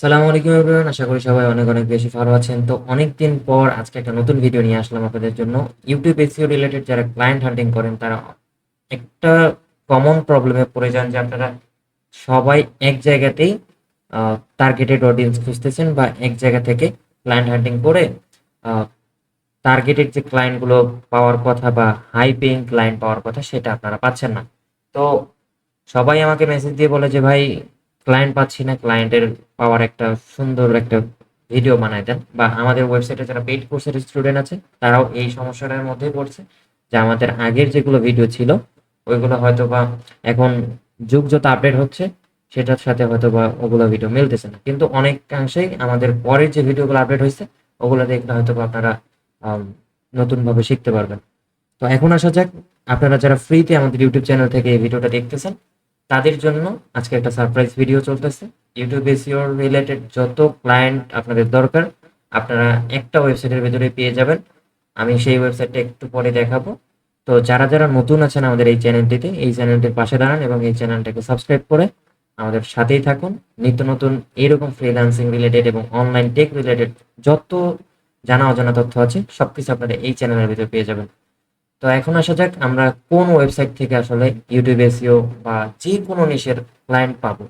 সালামু আলাইকুম এভরিওয়ান, আশা করি সবাই অনেক অনেক বেশি ভালো আছেন। তো অনেক দিন পর আজকে একটা নতুন ভিডিও নিয়ে আসলাম আপনাদের জন্য। ইউটিউব এসিও রিলেটেড যারা ক্লায়েন্ট হান্টিং করেন, তারা একটা কমন প্রবলেমে পড়ে যান যে আপনারা সবাই এক জায়গাতেই টার্গেটেড অডিয়েন্স খুঁজতেছেন বা এক জায়গা থেকে ক্লায়েন্ট হান্টিং করে টার্গেটেড যে ক্লায়েন্টগুলো পাওয়ার কথা বা হাই পেইং ক্লায়েন্ট পাওয়ার কথা সেটা আপনারা পাচ্ছেন না। তো সবাই আমাকে মেসেজ দিয়ে বলে যে, ভাই ক্লায়েন্ট পাচ্ছি না ক্লায়েন্টের পাওয়ার একটা সুন্দর একটা ভিডিও বানায় দেন। বা আমাদের ওয়েবসাইটে যারা পেইড কোর্সের স্টুডেন্ট আছে, তারাও এই সমস্যাটার মধ্যেই পড়ছে যে আমাদের আগের যেগুলো ভিডিও ছিল, ওইগুলো হয়তো বা এখন যুগ যত আপডেট হচ্ছে, সেটার সাথে হয়তো বা ওগুলো ভিডিও মিলতেছে না। কিন্তু অনেকাংশেই আমাদের পরের যে ভিডিওগুলো আপডেট হয়েছে, ওগুলো দেখলে হয়তো বা আপনারা নতুনভাবে শিখতে পারবেন। তো এখন আসা যাক, আপনারা যারা ফ্রিতে আমাদের ইউটিউব চ্যানেল থেকে এই ভিডিওটা দেখতেছেন তাদের জন্য আজকে একটা সারপ্রাইজ ভিডিও চলতেছে। ইউটিউব এসিওর রিলেটেড যত ক্লায়েন্ট আপনাদের দরকার, আপনারা একটা ওয়েবসাইটের ভেতরে পেয়ে যাবেন। আমি সেই ওয়েবসাইটটা একটু পরে দেখাবো। তো যারা যারা নতুন আছেন আমাদের এই চ্যানেলটিতে এই চ্যানেলটির পাশে দাঁড়ান এবং এই চ্যানেলটাকে সাবস্ক্রাইব করে আমাদের সাথেই থাকুন। নিত্য নতুন এইরকম ফ্রিল্যান্সিং রিলেটেড এবং অনলাইন টেক রিলেটেড যত জানা অজানা তথ্য আছে, সবকিছু আপনারা এই চ্যানেলের ভিতরে পেয়ে যাবেন। তো এখন আসা যাক, আমরা কোন ওয়েবসাইট থেকে আসলে ইউটিউব এসিও বা যে কোনো নিশের ক্লায়েন্ট পাবো।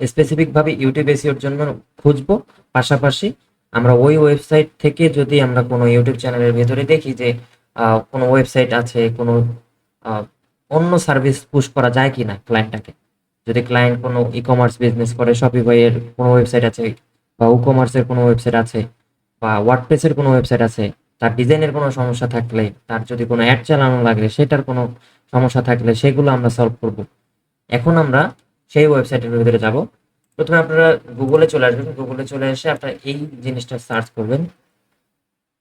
স্পেসিফিক ভাবে ইউটিউব এসিওর জন্য খুঁজবো। পাশাপাশি আমরা ওই ওয়েবসাইট থেকে যদি আমরা কোনো ইউটিউব চ্যানেলের ভেতরে দেখি যে কোনো ওয়েবসাইট আছে, কোনো অন্য সার্ভিস পুশ করা যায় কি না ক্লায়েন্টটাকে যদি ক্লায়েন্ট কোনো ই কমার্স বিজনেস করে শপিফাই এর কোনো ওয়েবসাইট আছে বা ই কমার্সের কোনো ওয়েবসাইট আছে বা ওয়ার্ডপ্রেসের কোনো ওয়েবসাইট আছে তার ডিজাইনের কোনো সমস্যা থাকলে, তার যদি কোনো অ্যাড চালানো লাগলে, সেটার কোনো সমস্যা থাকলে সেগুলো আমরা সলভ করব। এখন আমরা সেই ওয়েবসাইটের ভিতরে যাব। প্রথমে আপনারা গুগলে চলে আসবেন। গুগলে চলে এসে আপনারা এই জিনিসটা সার্চ করবেন।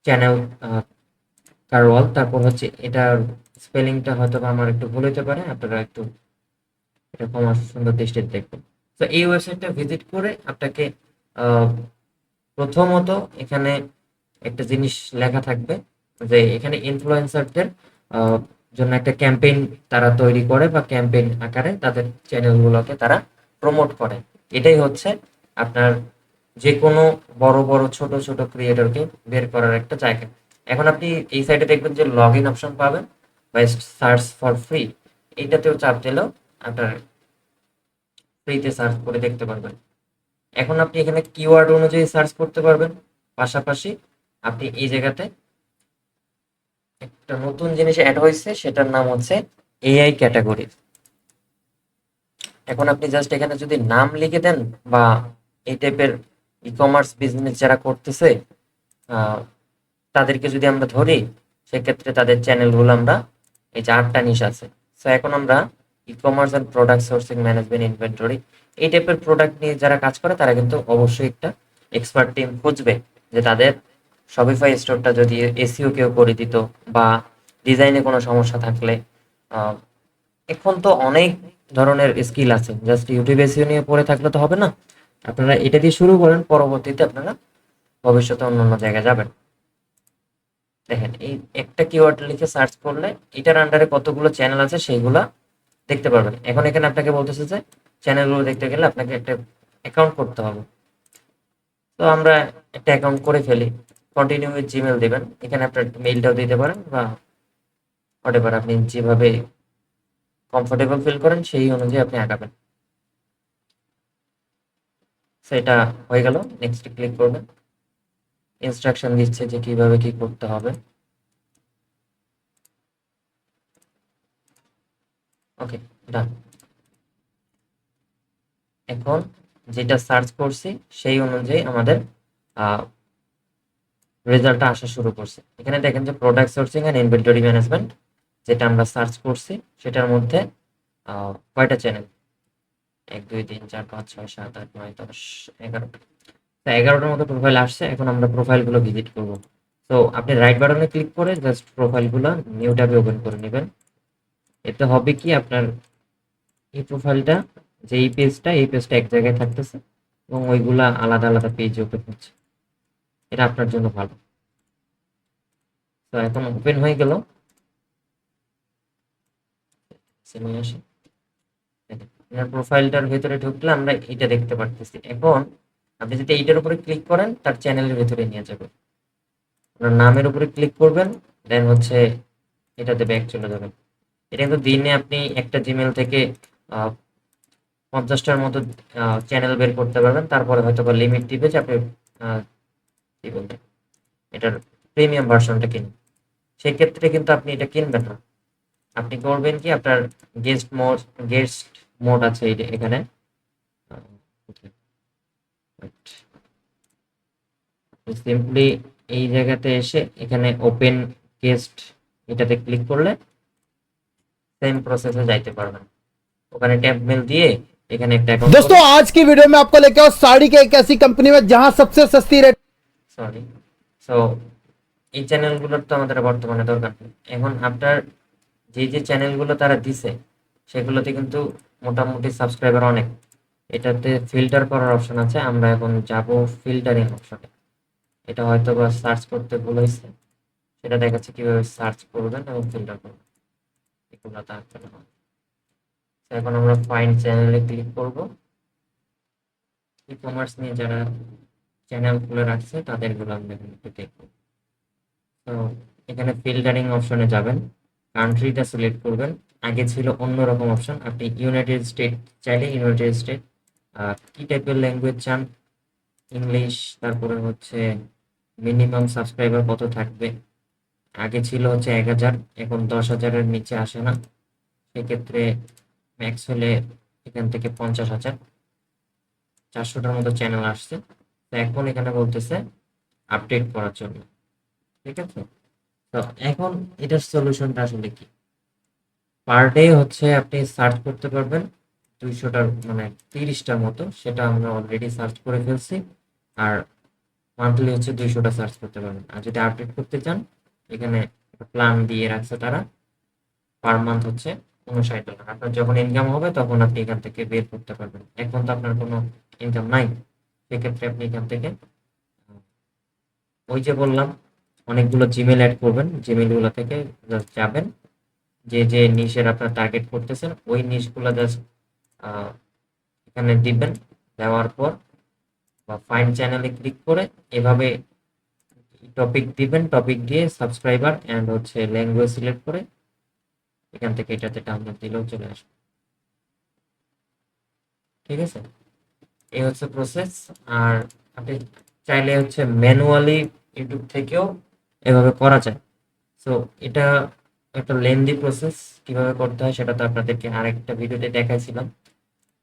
চ্যানেল কারওয়াল তারপর হচ্ছে এটার স্পেলিংটা হয়তো বা আমার একটু ভুল হতে পারে, আপনারা একটু এটা কমার সুন্দর দৃষ্টিতে দেখবেন। তো এই ওয়েবসাইটটা ভিজিট করে আপনাকে প্রথমত এখানে একটা জিনিস লেখা থাকবে যে এখানে ইনফ্লুয়েন্সারদের জন্য একটা ক্যাম্পেইন তারা তৈরি করে বা ক্যাম্পেইন আকারে তাদের চ্যানেলগুলোকে তারা প্রমোট করে। এটাই হচ্ছে আপনার যে কোনো বড় বড়, ছোট ছোট ক্রিয়েটরকে বের করার একটা জায়গা। এখন আপনি এই সাইডে দেখবেন যে লগ ইন অপশন পাবেন বা সার্চ ফর ফ্রি এইটাতেও চাপ দিলেও আপনার ফ্রিতে সার্চ করে দেখতে পারবেন। এখন আপনি এখানে কিওয়ার্ড অনুযায়ী সার্চ করতে পারবেন। পাশাপাশি আপনি এই জায়গাতে একটা নতুন জিনিস অ্যাড হয়েছে, সেটার নাম হচ্ছে এআই ক্যাটাগরি এখন আপনি জাস্ট এখানে যদি নাম লিখে দেন বা এই টাইপের ই কমার্স বিজনেস যারা করতেছে তাদেরকে যদি আমরা ধরি, সেক্ষেত্রে তাদের চ্যানেলগুলো আমরা এই যে আটটা নিশ আছে। সো এখন আমরা ecommerce and product sourcing management inventory এই টাইপের প্রোডাক্ট নিয়ে যারা কাজ করে, তারা কিন্তু অবশ্যই একটা এক্সপার্ট টিম খুঁজবে যে তাদের শপিফাই স্টোরটা যদি এসিও কেউ করে দিত বা ডিজাইনে কোনো সমস্যা থাকলে এখন তো অনেক ধরনের স্কিল আছে। জাস্ট ইউটিউব এসিও নিয়ে পড়ে থাকলে তো হবে না। আপনারা এটা দিয়ে শুরু করেন, পরবর্তীতে আপনারা ভবিষ্যতে অন্য অন্য জায়গায় যাবেন। দেখেন, এই একটা কিওয়ার্ড লিখে সার্চ করলে, এটার আন্ডারে কতগুলো চ্যানেল আছে সেইগুলা দেখতে পারবেন। এখন এখানে আপনাকে বলতেছে যে চ্যানেলগুলো দেখতে গেলে আপনাকে একটা অ্যাকাউন্ট করতে হবে। তো আমরা একটা অ্যাকাউন্ট করে ফেলি। কন্টিনিউ উইথ জিমেল দেবেন। এখানে আপনার মেইলটাও দিতে পারেন বা হোয়াটএভার আপনি যেভাবে কমফোর্টেবল ফিল করেন, সেই অনুযায়ী আপনি আঁকাবেন সেটা হয়ে গেল। নেক্সট ক্লিক করবেন। ইনস্ট্রাকশন দিচ্ছে যে কীভাবে কি করতে হবে। ওকে ডান এখন যেটা সার্চ করছি, সেই অনুযায়ী আমাদের রেজাল্টটা আসা শুরু করছে। এখানে দেখেন যে product sourcing and inventory management যেটা আমরা সার্চ করছি, সেটার মধ্যে কয়টা চ্যানেল এক, দুই, তিন, চার, পাঁচ, ছয়, সাত, আট, নয়, দশ এগারোটা তো এগারোটার মতো প্রোফাইল আসছে, এখন আমরা প্রোফাইলগুলো ভিজিট করব। তো আপনি রাইট বাটনে ক্লিক করে জাস্ট প্রোফাইলগুলো নিউ ট্যাবে ওপেন করে নেবেন। এতে হবে কি আপনার এই প্রোফাইলটা যে এই পেজটা এই পেজটা এক জায়গায় থাকতেছে এবং ওইগুলা আলাদা আলাদা পেজে ওপেন হচ্ছে। এটা আপনার জন্য ভালো। তো এখন ওপেন হয়ে গেল। প্রোফাইলটার ভেতরে ঢুকলে আমরা এটা দেখতে পারতেছি। এখন আপনি যদি এইটার উপরে ক্লিক করেন, তার চ্যানেলের ভেতরে নিয়ে যাবে আপনার নামের উপরে ক্লিক করবেন দেন হচ্ছে এটাতে ব্যাক চলে যাবেন। এটা কিন্তু দিনে আপনি একটা জিমেল থেকে পঞ্চাশটার মতো চ্যানেল বের করতে পারবেন। তারপরে হয়তো বা লিমিট দিবে যে আপনি বলতে এটার প্রিমিয়াম ভার্সনটা কিনুন সেক্ষেত্রে কিন্তু আপনি এটা কিনবেন না আপনি করবেন কি আপনার গেস্ট মোড গেস্ট মোড আছে এই যে এখানে সিম্পলি এই জায়গাতে এসে এখানে ওপেন গেস্ট এটাতে ক্লিক করলে সেম প্রসেসে যাইতে পারবেন ওখানে ট্যাব মেল দিয়ে এখানে একটা অ্যাকাউন্ট दोस्तों आज की वीडियो में आपको लेके आओ साड़ी के एक ऐसी कंपनी में जहां सबसे सस्ती रेट সরি সো এই চ্যানেলগুলোর তো আমাদের বর্তমানে দরকার। নেই এখন আপনার যে যে চ্যানেলগুলো তারা দিছে, সেগুলোতে কিন্তু মোটামুটি সাবস্ক্রাইবার অনেক। এটাতে ফিল্টার করার অপশন আছে, আমরা এখন যাব ফিল্টারিং অপশনে এটা হয়তো বা সার্চ করতে ভুল হয়েছে। সেটা দেখাচ্ছে কীভাবে সার্চ করবেন এবং ফিল্টার করবেন। এগুলো তাড়াতাড়ি হয় তো এখন আমরা ফাইন চ্যানেলে ক্লিক করব। ই কমার্স নিয়ে যারা চ্যানেল খুলে রাখছে, তাদেরগুলো আমরা এখানে একটু দেখব। তো, এখানে ফিল্টারিং অপশনে যাবেন। কান্ট্রিটা সিলেক্ট করবেন। আগে ছিল অন্যরকম অপশন আপনি ইউনাইটেড স্টেট চাইলে ইউনাইটেড স্টেট কি টাইপের ল্যাঙ্গুয়েজ চান? ইংলিশ তারপরে হচ্ছে মিনিমাম সাবস্ক্রাইবার কত থাকবে? আগে ছিল হচ্ছে এক হাজার, এখন দশ হাজারের নিচে আসে না। সেক্ষেত্রে ম্যাক্স হলে এখান থেকে পঞ্চাশ হাজার। চারশোটার মতো চ্যানেল আসছে। তো এখন এখানে বলতেছে আপডেট করার জন্য। ঠিক আছে? তো এখন এটার সলিউশনটা আসলে কি? পার ডে হচ্ছে আপনি সার্চ করতে পারবেন। দুইশোটার মানে তিরিশটার মতো, সেটা আমরা অলরেডি সার্চ করে ফেলছি। আর মান্থলি হচ্ছে দুইশোটা সার্চ করতে পারবেন। আর যদি আপডেট করতে চান, এখানে প্ল্যান দিয়ে রাখছে তারা। পার মান্থ হচ্ছে উনষাট ডলার আপনার যখন ইনকাম হবে, তখন আপনি এখান থেকে বের করতে পারবেন। এখন তো আপনার কোনো ইনকাম নাই। সেক্ষেত্রে আপনি এখান থেকে, ওই যে বললাম, অনেকগুলো জিমেল অ্যাড করবেন। জিমেলগুলো থেকে জাস্ট যাবেন। যে যে নিশের আপনার টার্গেট করতেছেন, ওই নিশগুলো জাস্ট এখানে দিবেন। দেওয়ার পর বা ফাইন চ্যানেলে ক্লিক করে এভাবে টপিক দিবেন। টপিক দিয়ে সাবস্ক্রাইবার অ্যান্ড হচ্ছে ল্যাঙ্গুয়েজ সিলেক্ট করে এখান থেকে এটাতে ডাউনলোড দিলেও চলে আসবে। ঠিক আছে? এই হচ্ছে প্রসেস আর আপনি চাইলে হচ্ছে ম্যানুয়ালি ইউটিউব থেকেও এভাবে করা যায়। সো এটা একটা লেন্দি প্রসেস কীভাবে করতে হয় সেটা তো আপনাদেরকে আরেকটা ভিডিওতে দেখাইছিলাম।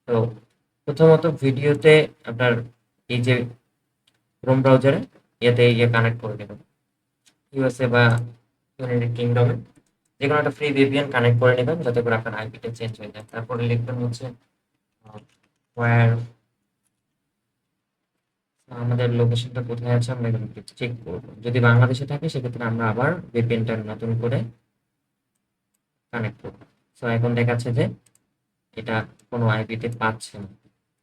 তো প্রথমত ভিডিওতে আপনার এই যে ক্রোম ব্রাউজারে এতে ইয়ে কানেক্ট করে দেবেন। ইউএসএ বা ইউনাইটেড কিংডমে যে কোনো একটা ফ্রি ভিপিএন কানেক্ট করে নেবেন, যাতে করে আপনার আইপিটা চেঞ্জ হয়ে যায়। তারপরে লিখবেন হচ্ছে ওয়ার আমাদের লোকেশনটা কোথায় আছে আমরা এখানে চেক করব। যদি বাংলাদেশে থাকে, সেক্ষেত্রে আমরা আবার ভিপিএনটা নতুন করে কানেক্ট করব। সো এখন দেখাচ্ছে যে এটা কোনো আইপিতে পাচ্ছে না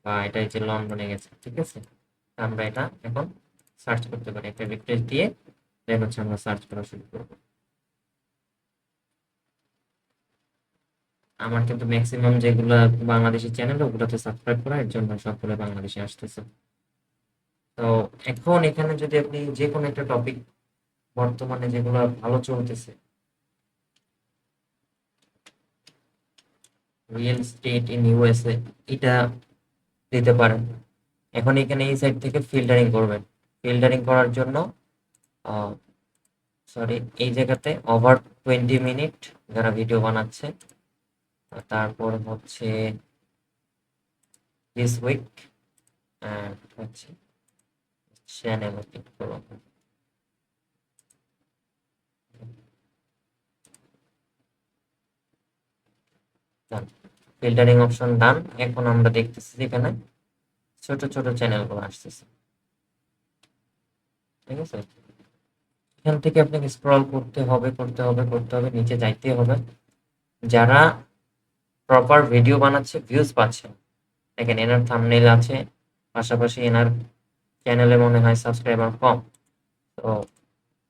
বা এটা যে লন্ডনে গেছে, ঠিক আছে? আমরা এটা এখন সার্চ করতে পারি। একটা রিফ্রেশ দিয়ে দেন হচ্ছে আমরা সার্চ করা শুরু করব। আমার কিন্তু ম্যাক্সিমাম যেগুলো বাংলাদেশি চ্যানেল ওগুলোতে সাবস্ক্রাইব করা, এর জন্য সবগুলো বাংলাদেশে আসতেছে। তো এখন এখানে যদি আপনি যে কোনো একটা টপিক বর্তমানে যেগুলো ভালো চলতেছে রিয়েল স্টেট ইন ইউএসএ এটা দিতে পারেন। এখন এখানে এই সাইড থেকে ফিল্টারিং করবেন। ফিল্টারিং করার জন্য সরি এই জায়গাতে ওভার টোয়েন্টি মিনিট যারা ভিডিও বানাচ্ছে তারপর হচ্ছে দিস উইক হচ্ছে চ্যানেল ক্লিক করব ফিল্টারিং অপশন ডান এখন আমরা দেখতেছি এখানে ছোট ছোট চ্যানেলগুলো আসতেছে। ঠিক আছে? এখান থেকে আপনাকে স্ক্রল করতে হবে করতে হবে করতে হবে, নিচে যাইতে হবে। যারা প্রপার ভিডিও বানাচ্ছে ভিউজ পাচ্ছে। দেখেন, এনার থামনেল আছে, পাশাপাশি এনার চ্যানেলে মনে হয় সাবস্ক্রাইবার কম। তো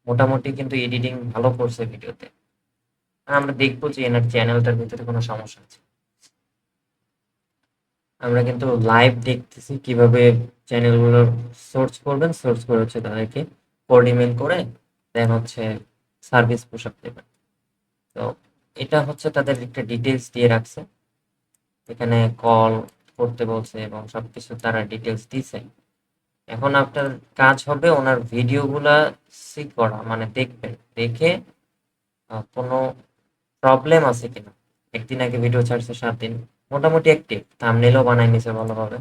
মোটামুটি কিন্তু এডিটিং ভালো করছে ভিডিওতে। আমরা দেখব যে এনার চ্যানেলটার ভিতরে কোনো সমস্যা আছে। আমরা কিন্তু লাইভ দেখতেছি কীভাবে চ্যানেলগুলো সোর্স করবেন সোর্স করে হচ্ছে তাদেরকে কোড ইমেল করে দেন হচ্ছে সার্ভিস পোশাক দেবেন। তো এটা হচ্ছে তাদের একটা ডিটেলস দিয়ে রাখছে। এখানে কল করতে বলছে এবং সবকিছু তারা ডিটেলস দিছে। এখন আপনার কাজ হবে ওনার ভিডিওগুলা সি করা মানে দেখবেন দেখে কোনো প্রবলেম আছে কিনা। একদিন আগে ভিডিও ছাড়ছে, সাত দিন, মোটামুটি অ্যাক্টিভ থামনেলও বানাই নিছে ভালোভাবে,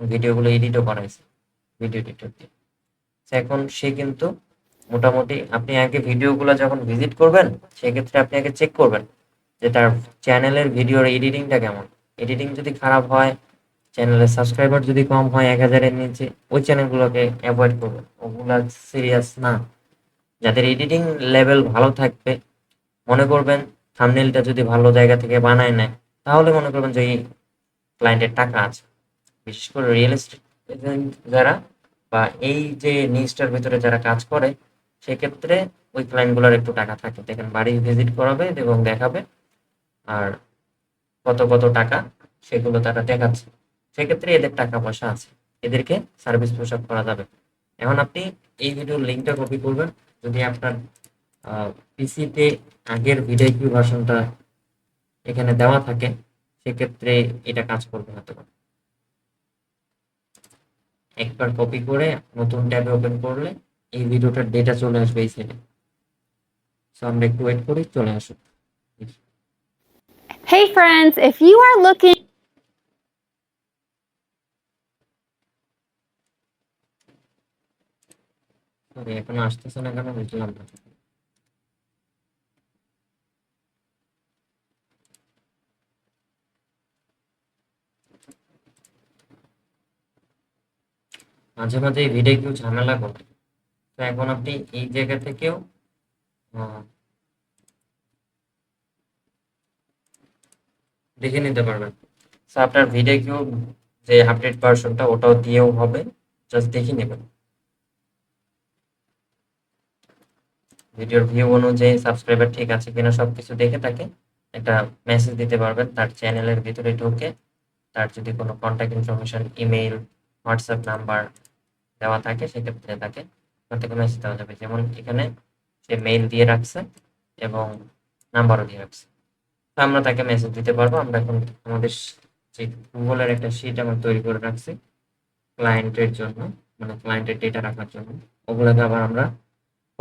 ভিডিওগুলো এডিটও করাইছে ভিডিও এডিটর দিয়ে। এখন সে কিন্তু মোটামুটি আপনি আগে ভিডিওগুলো যখন ভিজিট করবেন, সেক্ষেত্রে আপনি আগে চেক করবেন যে তার চ্যানেলের ভিডিওর এডিটিংটা কেমন। এডিটিং যদি খারাপ হয় চ্যানেলের সাবস্ক্রাইবার যদি কম হয় এক হাজারের নিচে, ওই চ্যানেলগুলোকে অ্যাভয়েড করবেন ওগুলা সিরিয়াস না। যাদের এডিটিং লেভেল ভালো থাকবে, মনে করবেন থামনেলটা যদি ভালো জায়গা থেকে বানায় নেয়, তাহলে মনে করবেন যে এই ক্লায়েন্টের টাকা আছে। বিশেষ করে রিয়েল এস্টেট এজেন্ট যারা বা এই যে নিউজটার ভিতরে যারা কাজ করে, সেক্ষেত্রে ওই ক্লায়েন্টগুলোর একটু টাকা থাকে। দেখেন, বাড়ি ভিজিট করাবে এবং দেখাবে, আর কত কত টাকা সেগুলো তারা দেখাচ্ছে। সেক্ষেত্রে এদের টাকা পয়সা আছে। এদেরকে সার্ভিস প্রসাদ করা যাবে। এখন আপনি এই ভিডিওর লিঙ্কটা কপি করবেন। যদি আপনার পিসিতে আগের ভিডিও এখানে দেওয়া থাকে সেক্ষেত্রে এটা কাজ করবে হতে পারে একবার কপি করে নতুন ট্যাবে ওপেন করলে এই ভিডিওটার ডেটা চলে আসবে এই সাইডে সো আমরা একটু ওয়েট করি চলে আসুক Hey friends, if you are looking sorry আসতেছে না কেন বুঝলাম না। মাঝে মাঝে এই ভিডিও কেউ ঝামেলা করে। তো এখন আপনি এই জায়গা থেকেও দেখে নিতে পারবেন। আপনার ভিডিও কেউ যে আপডেট ভার্সনটা ওটাও দিয়েও হবে। জাস্ট দেখে নেবেন। ভিডিওর ভিউ অনুযায়ী সাবস্ক্রাইবার ঠিক আছে কিনা সবকিছু দেখে তাকে একটা মেসেজ দিতে পারবেন, তার চ্যানেলের ভিতরে ঢুকে তার যদি কোনো contact information email WhatsApp number দেওয়া থাকে, সেক্ষেত্রে তাকে থেকে মেসেজ দেওয়া যাবে। যেমন এখানে সে মেইল দিয়ে রাখছে এবং নাম্বারও দিয়ে রাখছে। তো আমরা তাকে মেসেজ দিতে পারব। আমরা এখন আমাদের যে গুগলের একটা শিট আমরা তৈরি করে রাখছি ক্লায়েন্টের জন্য মানে ক্লায়েন্টের ডেটা রাখার জন্য। ওগুলোকে আবার আমরা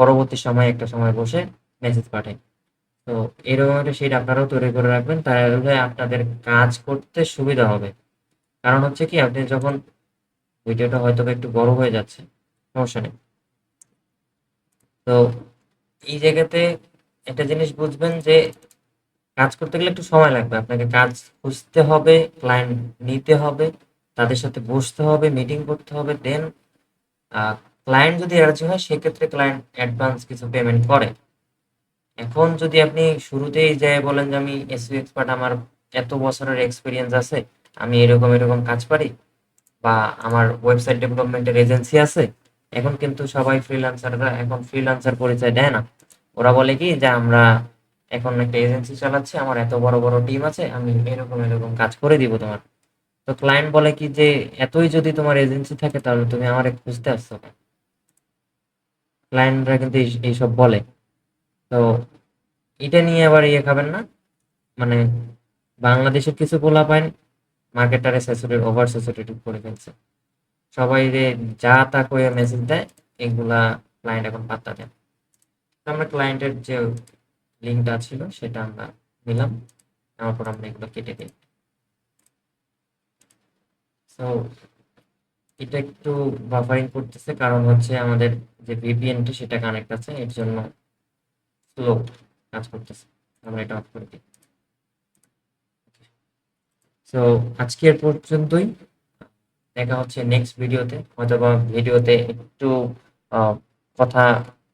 পরবর্তী সময় একটা সময় বসে মেসেজ পাঠাই। তো এরকম একটা শিট আপনারাও তৈরি করে রাখবেন, তাহলে আপনাদের কাজ করতে সুবিধা হবে। কারণ হচ্ছে কি, আপনি যখন ভিডিওটা হয়তো একটু বড় হয়ে যাচ্ছে, সমস্যা নেই। তো এই জায়গাতে একটা জিনিস বুঝবেন যে কাজ করতে গেলে একটু সময় লাগবে। আপনাকে কাজ খুঁজতে হবে ক্লায়েন্ট নিতে হবে, তাদের সাথে বসতে হবে মিটিং করতে হবে দেন ক্লায়েন্ট যদি রাজি হয়, সেক্ষেত্রে ক্লায়েন্ট অ্যাডভান্স কিছু পেমেন্ট করে। এখন যদি আপনি শুরুতেই যায় বলেন যে আমি এসইও এক্সপার্ট আমার এত বছরের এক্সপিরিয়েন্স আছে, আমি এরকম এরকম কাজ পারি বা আমার ওয়েবসাইট ডেভেলপমেন্টের এজেন্সি আছে, এখন কিন্তু সবাই ফ্রিল্যান্সাররা এখন ফ্রিল্যান্সার পরিচয় দেয় না। ওরা বলে কি যে আমরা এখন একটা এজেন্সি চালাচ্ছি, আমার এত বড় বড় টিম আছে, আমি এরকম এরকম কাজ করে দিব তোমার। তো ক্লায়েন্ট বলে কি যে, এতই যদি তোমার এজেন্সি থাকে, তাহলে তুমি আমার খুঁজতে আসছো কেন? ক্লায়েন্টরা কিন্তু এইসব বলে। তো এটা নিয়ে আবার ইয়ে খাবেন না। মানে বাংলাদেশের কিছু পোলা পাইন মার্কেটারে স্যাচুরেট ওভার স্যাচুরেটেড করে ফেলছে। সবাই যে যা তা করে মেসেজ দেয়, এগুলা ক্লায়েন্ট এখন পাত্তা দেয় আমরা ক্লায়েন্টের যে লিঙ্কটা ছিল, সেটা আমরা নিলাম। নেওয়ার পর আমরা এগুলো কেটে দিই। সো এটা একটু বাফারিং করতেছে, কারণ হচ্ছে আমাদের যে ভিপিএনটি সেটা কানেক্ট আছে, এর জন্য স্লো কাজ করতেছে। আমরা এটা অফ করে দিই। সো আজকের পর্যন্তই। দেখা হচ্ছে নেক্সট ভিডিওতে অথবা ভিডিওতে একটু কথা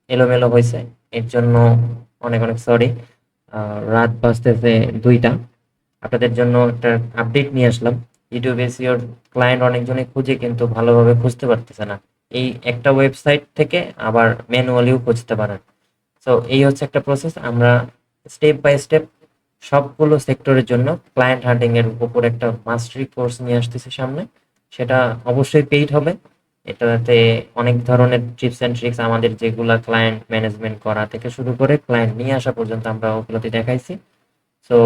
এলোমেলো হয়েছে, এর জন্য অনেক অনেক সরি রাত বাজতেছে দুইটা। আপনাদের জন্য একটা আপডেট নিয়ে আসলাম। ইউটিউব এসিওর ক্লায়েন্ট অনেকজনই খুঁজে কিন্তু ভালোভাবে খুঁজতে পারতেছে না। এই একটা ওয়েবসাইট থেকে আবার ম্যানুয়ালিও খুঁজতে পারেন। সো এই হচ্ছে একটা প্রসেস আমরা স্টেপ বাই স্টেপ সবগুলো সেক্টরের জন্য ক্লায়েন্ট হান্টিং এর উপর একটা মাস্টারি কোর্স নিয়ে আসতেছে সামনে। সেটা অবশ্যই পেইড হবে। এটাতে অনেক ধরনের টিপস অ্যান্ড ট্রিক্স আমাদের যেগুলা ক্লায়েন্ট ম্যানেজমেন্ট করা থেকে শুরু করে ক্লায়েন্ট নিয়ে আসা পর্যন্ত আমরা ওগুলোতে দেখাইছি। সো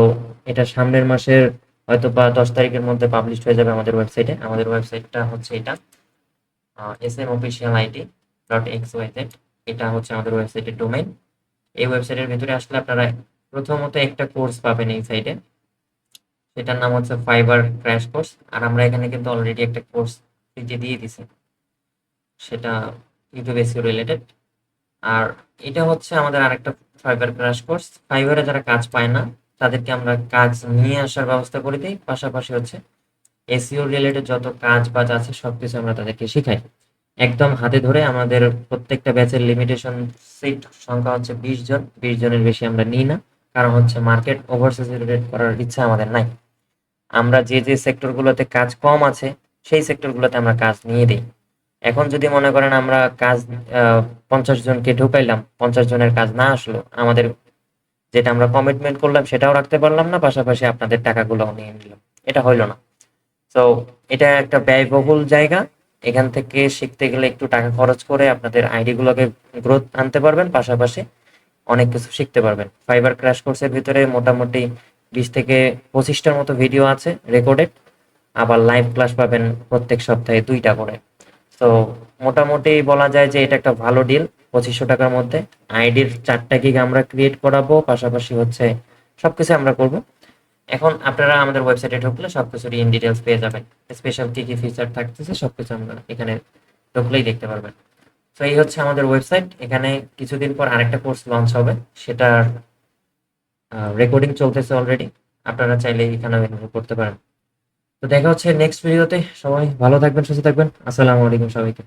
এটা সামনের মাসের হয়তো বা দশ তারিখের মধ্যে পাবলিশ হয়ে যাবে আমাদের ওয়েবসাইটে আমাদের ওয়েবসাইটটা হচ্ছে এটা S M official ID dot X এটা হচ্ছে আমাদের ওয়েবসাইটের ডোমেইন এই ওয়েবসাইটের ভিতরে আসলে আপনারা প্রথমত একটা কোর্স পাবেন এই সাইটে সেটার নাম হচ্ছে ফাইবার ক্র্যাশ কোর্স আর আমরা এখানে কিন্তু অলরেডি একটা কোর্স ফ্রিতে দিয়ে দিছি। সেটা ইউটিউব এসিও রিলেটেড আর এটা হচ্ছে আমাদের আরেকটা ফাইবার ক্র্যাশ কোর্স ফাইবারে যারা কাজ পায় না তাদেরকে আমরা কাজ নিয়ে আসার ব্যবস্থা করে দিই। পাশাপাশি হচ্ছে এসিও রিলেটেড যত কাজ বাজ আছে, সবকিছু আমরা তাদেরকে শেখাই। একদম হাতে ধরে আমাদের প্রত্যেকটা ব্যাচের লিমিটেশন সিট সংখ্যা হচ্ছে বিশ জন। বিশ জনের বেশি আমরা নিই না, কারণ হচ্ছে মার্কেট ওভার স্যাচুরেটেড করার ইচ্ছা আমাদের নাই। আমরা যে যে সেক্টরগুলোতে কাজ কম আছে, সেই সেক্টরগুলোতে আমরা কাজ নিয়ে দিই। এখন যদি মনে করেন আমরা কাজ পঞ্চাশ জনকে ঢুকাইলাম, পঞ্চাশ জনের কাজ না আসলো, আমাদের যেটা আমরা কমিটমেন্ট করলাম সেটাও রাখতে পারলাম না, পাশাপাশি আপনাদের টাকাগুলোও নিয়ে নিলাম। এটা হইল না। তো এটা একটা ব্যয়বহুল জায়গা। এখান থেকে শিখতে গেলে একটু টাকা খরচ করে আপনাদের আইডি গুলোকে গ্রোথ আনতে পারবেন, পাশাপাশি অনেক কিছু শিখতে পারবেন। ফাইবার ক্র্যাশ কোর্সের ভিতরে মোটামুটি বিশ থেকে পঁচিশটার মতো ভিডিও আছে রেকর্ডেড আবার লাইভ ক্লাস পাবেন প্রত্যেক সপ্তাহে দুইটা করে। তো মোটামুটি বলা যায় যে এটা একটা ভালো ডিল পঁচিশশো টাকার মধ্যে। আইডির চারটা গিগ আমরা ক্রিয়েট করাবো, পাশাপাশি হচ্ছে সবকিছু আমরা করব। এখন আপনারা আমাদের ওয়েবসাইটে ঢুকলে সবকিছুর ইন ডিটেলস পেয়ে যাবেন। স্পেশাল কি কি ফিচার থাকতেছে সবকিছু আমরা এখানে ঢুকলেই দেখতে পারবেন। তো এই হচ্ছে আমাদের ওয়েবসাইট এখানে কিছুদিন পর আরেকটা কোর্স লঞ্চ হবে। সেটার রেকর্ডিং চলতেছে অলরেডি আপনারা চাইলে এখানে করতে পারেন। তো দেখা হচ্ছে নেক্সট ভিডিওতে সবাই ভালো থাকবেন সুস্থ থাকবেন। আসসালামু আলাইকুম সবাইকে।